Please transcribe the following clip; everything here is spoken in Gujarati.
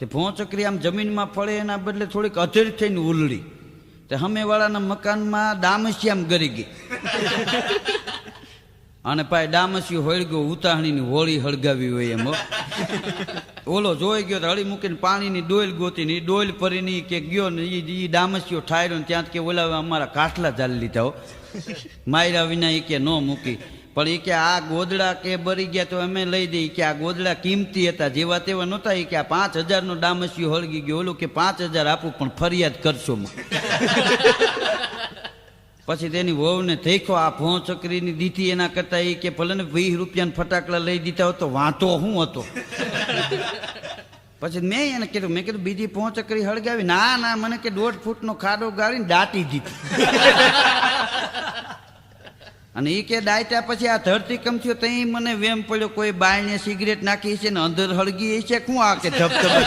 તે ભોંચકરી આમ જમીનમાં ફળે, એના બદલે થોડીક અધેર થઈને ઉલડી તે હમેવાળાના મકાનમાં ડામસી આમ ગરી ગઈ. અને પાય ડામસી હોળગ્યો ઉતાહણીની હોળી હળગાવી હોય એમ ઓલો જોઈ ગયો હળી મૂકીને પાણીની ડોલ ગોતી ને ડોયલ ભરીને કે ગયો ને એ ઈ ડામસીઓ ઠાયરો ને ત્યાં કે ઓલા અમારા કાટલા ચાલી લીધા હો. માયરા વિના એ કે ન મૂકી. પણ એ કે આ ગોદડા કે બરી ગયા તો અમે લઈ દઈ કે આ ગોદડા કિંમતી હતા. જેવા તેવા નહોતા. એ કે આ પાંચ હજારનો ડામસીઓ હળગી ગયો. ઓલું કે પાંચ હજાર આપું પણ ફરિયાદ કરશો પછી તેની વહુને થઈખો આ ભોં ચકરીની દીધી એના કરતા એ કે ભલે ને વીસ રૂપિયાના ફટાકડા લઈ દીધા હોત તો વાંધો શું હતો? પછી મેં એને કીધું મેં કીધું બીજી ભોં ચકરી હળગાવી. ના ના મને કે દોઢ ફૂટનો ખાડો ગાળીને દાટી દીધી. અને એ કે ડાયટા પછી આ ધરતી કમ થયો તઈ મને વેમ પડ્યો, કોઈ બાયને સિગરેટ નાખી છે ને અંદર હળગી છે શું આ કે ધબધબ